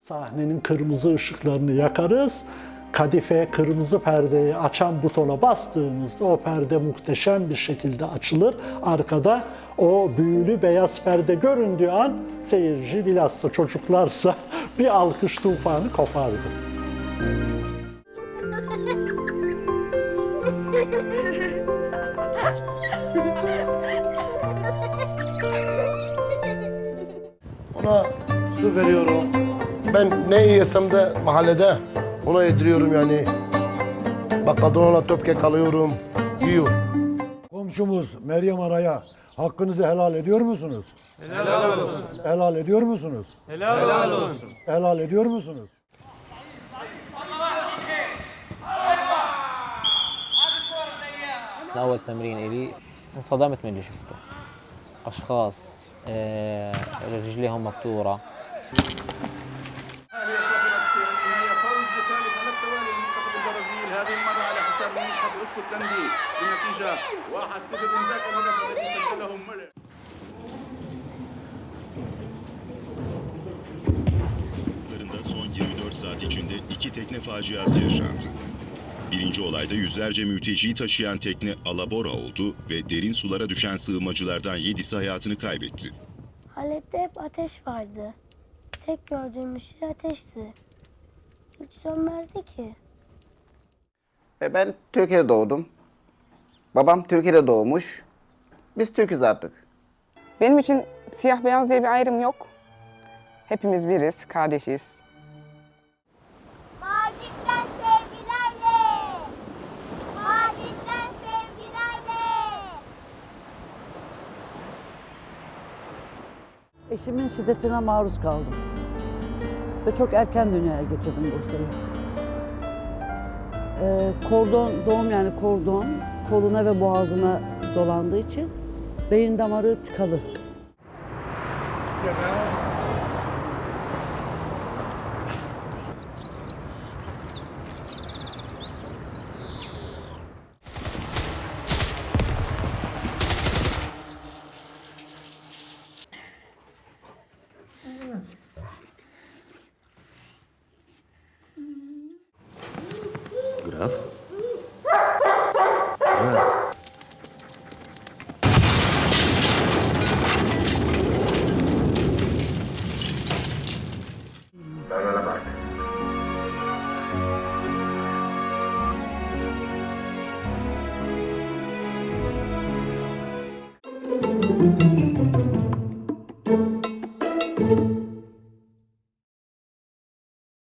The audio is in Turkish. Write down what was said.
Sahnenin kırmızı ışıklarını yakarız. Kadife kırmızı perdeyi açan butona bastığımızda o perde muhteşem bir şekilde açılır. Arkada o büyülü beyaz perde göründüğü an seyirci bilhassa çocuklarsa bir alkış tufanı kopardı. Ona su veriyorum. Ben ne yesem de mahallede ona yediriyorum yani. Bakkaldan ona töpke kalıyorum. Yiyor. Komşumuz Meryem Aray'a hakkınızı helal ediyor musunuz? Helal olsun. Helal ediyor musunuz? Helal olsun. Helal ediyor musunuz? أول تمرين إلي انصدمت من اللي شفته أشخاص آه، رجليهم مبتورة هذه صفرت في النهاية فوز ثالث على التوالي لمنتخب البرازيل هذه المرة على حساب منتخب اسكتلندي بنتيجة 1-0 من ذاك الهدف الذي سجله مولر Sularında son 24 saat içinde iki tekne faciası yaşandı. Birinci olayda yüzlerce mülteciyi taşıyan tekne alabora oldu ve derin sulara düşen sığınmacılardan yedisi hayatını kaybetti. Halep'te hep ateş vardı. Tek gördüğümüz şey ateşti. Hiç sönmezdi ki. E, Ben Türkiye'de doğdum. Babam Türkiye'de doğmuş. Biz Türk'üz artık. Benim için siyah beyaz diye bir ayrım yok. Hepimiz biriz, kardeşiz. Eşimin şiddetine maruz kaldım. Ve çok erken dünyaya getirdim Bursa'yı. Ee, kordon, doğum yani kordon koluna ve boğazına dolandığı için beyin damarı tıkalı. would have. Yeah. know la marca.